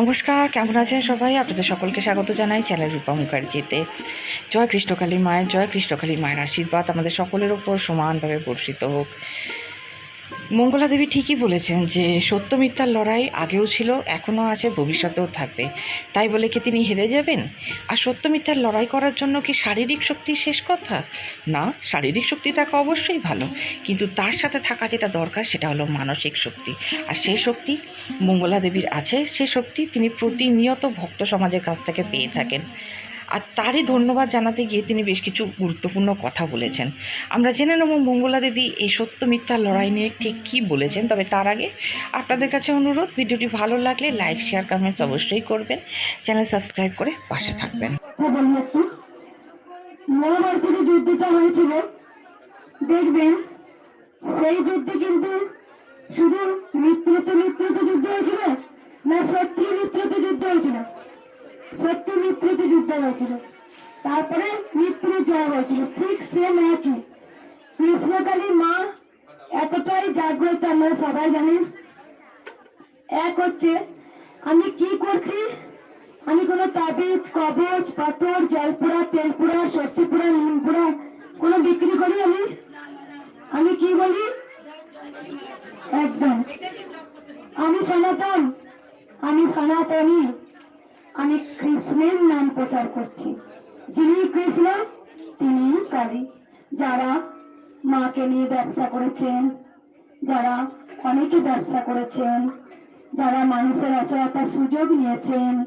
নমস্কার, কেমন আছেন সবাই? আপনাদের সকলকে স্বাগত জানাই চ্যানেল রূপা মুখার্জিতে জয় কৃষ্ণকালী মায়ের, জয় কৃষ্ণকালী মায়ের আশীর্বাদ আমাদের সকলের ওপর সমানভাবে বর্ষিত হোক। মঙ্গলা দেবী ঠিকই বলেছেন যে সত্য মিথ্যার লড়াই আগেও ছিল, এখনও আছে, ভবিষ্যতেও থাকবে। তাই বলে কি তিনি হেরে যাবেন? আর সত্য মিথ্যার লড়াই করার জন্য কি শারীরিক শক্তি শেষ কথা? না, শারীরিক শক্তি থাকা অবশ্যই ভালো, কিন্তু তার সাথে থাকা যেটা দরকার সেটা হলো মানসিক শক্তি। আর সেই শক্তি, মঙ্গলা দেবীর আছে, সে শক্তি তিনি প্রতিনিয়ত ভক্ত সমাজের কাছ থেকে পেয়ে থাকেন। আর তারই ধন্যবাদ জানাতে গিয়ে তিনি বেশ কিছু গুরুত্বপূর্ণ কথা বলেছেন। আমরা জেনে নেব মঙ্গলা দেবী এই সত্য মিথ্যার লড়াই নিয়ে ঠিক কী বলেছেন। তবে তার আগে আপনাদের কাছে অনুরোধ, ভিডিওটি ভালো লাগলে লাইক, শেয়ার, কমেন্টস অবশ্যই করবেন। চ্যানেল সাবস্ক্রাইব করে পাশে থাকবেন। দেখবেন, সেই যুদ্ধে কিন্তু শুধু যুদ্ধ হয়েছিল না শত্রু যুদ্ধ হয়েছিল। শত্রু মিত্রকে যুদ্ধ হয়েছিল। তারপরে মিত্র জয় হয়েছিল। ঠিক সেম একই। কৃষ্ণকালী মা এতটাই জাগ্রত, আমরা সবাই জানি। এক হচ্ছে, আমি কি করছি? আমি কোনো তাবিজ, কবচ, পাথর, জলপুরা, তেলপুরা, সর্ষেপুরা নুনপুরা কোনো বিক্রি করি আমি? আমি কি বলি? একদম। আমি সনাতন। আমি সনাতনী। আমি কৃষ্ণের নাম প্রচার করছি। যিনি কৃষ্ণ, তিনি কালী। যারা মাকে নিয়ে ব্যবসা করেছেন, যারা অনেকে ব্যবসা করেছেন, যারা মানুষের অসহায়তার সুযোগ নিয়েছেন,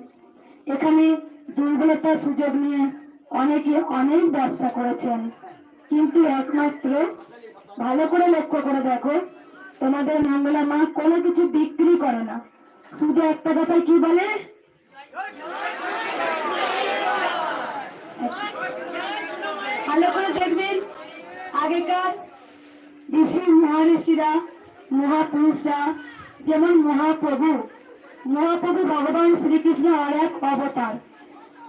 এখানে দুর্বলতার সুযোগ নিয়ে অনেকে অনেক ব্যবসা করেছেন। কিন্তু একমাত্র, ভালো করে লক্ষ্য করে দেখো, তোমাদের মঙ্গলা মা কোনো কিছু বিক্রি করে না। শুধু একটা কথা কি বলে? ভালো করে দেখবেন আগেকার ঋষি মহারিষিরা মহাপুরুষরা, যেমন মহাপ্রভু মহাপ্রভু ভগবান শ্রীকৃষ্ণ আর এক অবতার।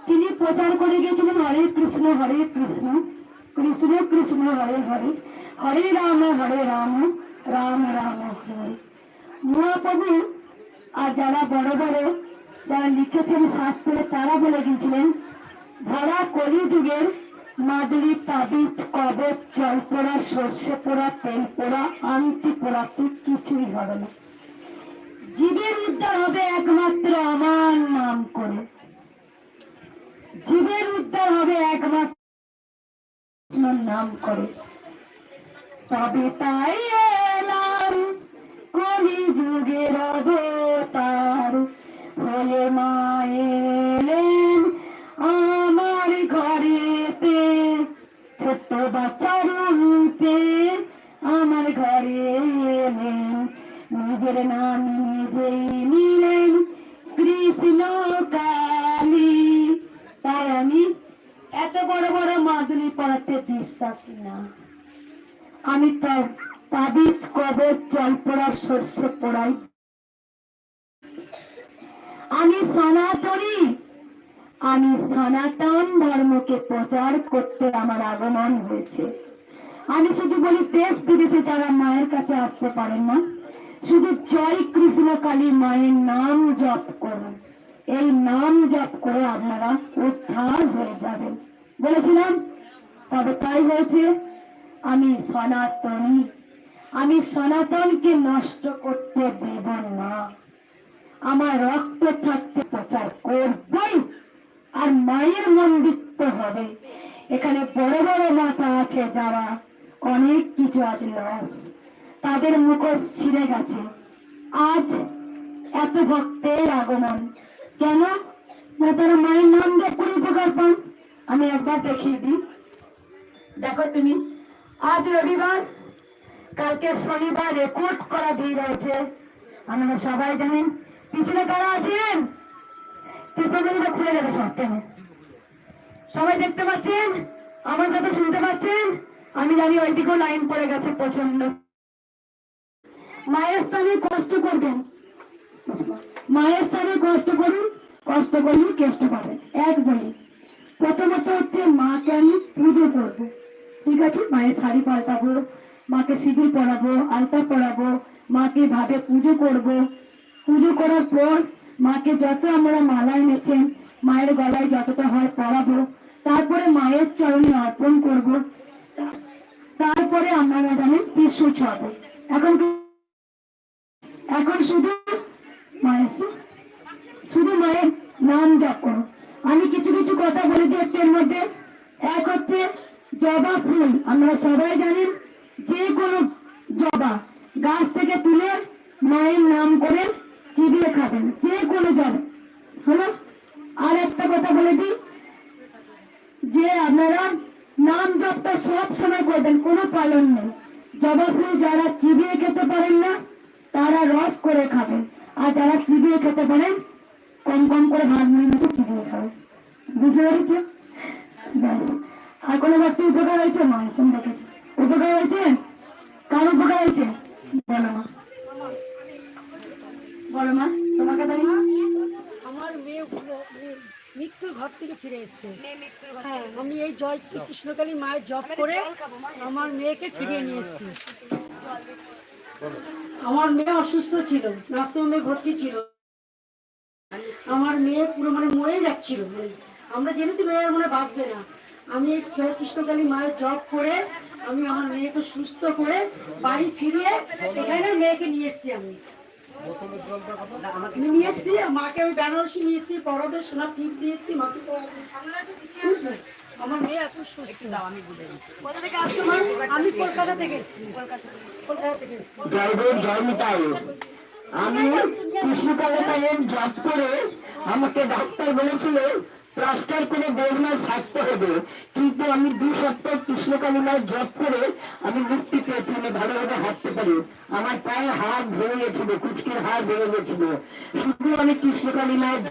তিনি প্রচার করে গিয়েছিলেন হরে কৃষ্ণ হরে কৃষ্ণ কৃষ্ণ কৃষ্ণ, হরে হরে হরে রাম হরে রাম রাম রাম, হরে। মহাপ্রভু, আর যারা বড় বড় যারা লিখেছেন শাস্ত্রে তারা বলে গিয়েছিলেন, ভরা কলি যুগের মাদুরি তাবিজ কবচ জল পোড়া সর্ষে পোড়া, তেল পোড়া, আংটি পোড়াতে কিছুই হবে না। জীবের উদ্ধার হবে একমাত্র আমার নাম করে। জীবের উদ্ধার হবে একমাত্র নাম করে। তবে তাই এলাম কলি যুগের অবতার ছোট্ট বাচ্চার রূপে আমার ঘরে এলেন, নিজের নাম নিজেই নিলেন কৃষ্ণ কালী। তাই আমি এত বড় বড় মাদুলি পড়াতে বিশ্বাসী না। আমি তো তাবিজ কবচ জল পোড়া সর্ষে পোড়াই। আমি সনাতনী আমি সনাতন ধর্মকে প্রচার করতে আমার আগমন হয়েছে। আমি শুধু বলি, দেশ বিদেশে যারা মায়ের কাছে আসতে পারেন না, শুধু জয় কৃষ্ণ কালী মায়ের নাম জপ করুন। এই নাম জপ করে আপনারা উদ্ধার হয়ে যাবেন। বলেছিলাম? তবে তাই হয়েছে, আমি সনাতনী। আমি সনাতনকে নষ্ট করতে দেব না। আমার রক্ত থাকতে প্রচার করবই। আর মায়ের মন্দির তো হবে। এখানে বড় বড় মাথা আছে যারা অনেক কিছু আজ লস। তাদের মুখোশ ছিঁড়ে গেছে। আজ এত ভক্তের আগমন। কেন? না, তারা মায়ের নাম দিয়ে করে উপকার পান। আমি একবার দেখিয়ে দিই। দেখো তুমি, আজ রবিবার, কালকে শনিবার রেকর্ড করা ভিড় হয়েছে। আপনারা সবাই জানেন। পিছনে কারা আছেন? ত্রিপুরা খুলে যাবে সব টেনে সবাই দেখতে পাচ্ছেন? আমার কথা শুনতে পাচ্ছেন? আমি জানি ওইদিকেও লাইন পড়ে গেছে প্রচণ্ড মায়ের স্থানে কষ্ট করবেন। মায়ের স্থানে কষ্ট করুন, কষ্ট করলে কেষ্ট পাবেন এক বলি প্রথমত হচ্ছে মাকে আমি পুজো করব, ঠিক আছে? মায়ের শাড়ি পাল্টাবো, মাকে সিঁদুর পরাবো, আলতা পরাবো, মাকে ভাবে পুজো করব। পুজো করার পর মাকে যত আমরা মালা এনেছেন মায়ের গলায় যতটা হয় পরাবো, তারপরে মায়ের চরণে অর্পণ করব। তারপরে আপনারা জানেন টিস্যু ছড়াবো। এখন এখন শুধু মায়ের শুধু মায়ের নাম জপ করো। আমি কিছু কিছু কথা বলে দিই মধ্যে। এক হচ্ছে জবা ফুল। আমরা সবাই জানেন যে কোনো জবা গাছ থেকে তুলে মায়ের নাম করে চিবিয়ে খাবেন, যে কোনো জবা হলো? আর একটা কথা বলে দিই, যে আপনারা নাম জপটা সব সময় করবেন, কোনো পালন নেই। জবা ফুল যারা চিবিয়ে খেতে পারেন না, তারা রস করে খাবেন। আর যারা চিবিয়ে খেতে পারেন, কম কম করে ভাত নিয়ে মতো চিবিয়ে খাবেন। বুঝতে পেরেছ আর কোনো ব্যক্তি উপকার হয়েছে? মা এসব দেখেছে। উপকার হয়েছে? কার উপকার হয়েছে? বলো মা তোমাকে দাঁড়িয়ে আমার মেয়ে মৃত্যুর ঘর থেকে ফিরে এসছে। হ্যাঁ আমি এই জয় কৃষ্ণকালী মায়ের জব করে আমার মেয়েকে ফিরিয়ে নিয়ে এসেছি। আমার মেয়ে অসুস্থ ছিল নার্সিংহোমে ভর্তি ছিল। আমার মেয়ে পুরো মানে মরে যাচ্ছিল। মানে আমরা জেনেছি মেয়ে মানে বাঁচবে না। আমি এই জয় কৃষ্ণকালী মায়ের জব করে আমি আমার মেয়েকে সুস্থ করে বাড়ি ফিরিয়ে এখানে মেয়েকে নিয়ে এসেছি আমি। আমি নিয়ে এসেছি মাকে বেনারসি নিয়ে এসেছি পরবে সোনা টিপ দিয়ে এসেছি মাকে আমার মেয়ে এখন সুস্থ। আমি কোথা থেকে আসছো আমি কলকাতা থেকে এসেছি। কলকাতা থেকে। এসেছি। জয়দেব জয় নিতাই আমি কৃষ্ণকালী জব করে আমাকে ডাক্তার বলেছিল প্লাস্টার কোনো বেদনায় থাকতে হবে। কিন্তু আমি দু সপ্তাহ কৃষ্ণকালী জপ জব করে আমি মুক্তি পেয়েছি, আমি ভালোভাবে হাঁটতে পারি। আমার পায়ে হাড় ভেঙে গেছিল, কুচকির হাড় ভেঙে গেছিল। শুধু আমি কৃষ্ণকালী মায়ের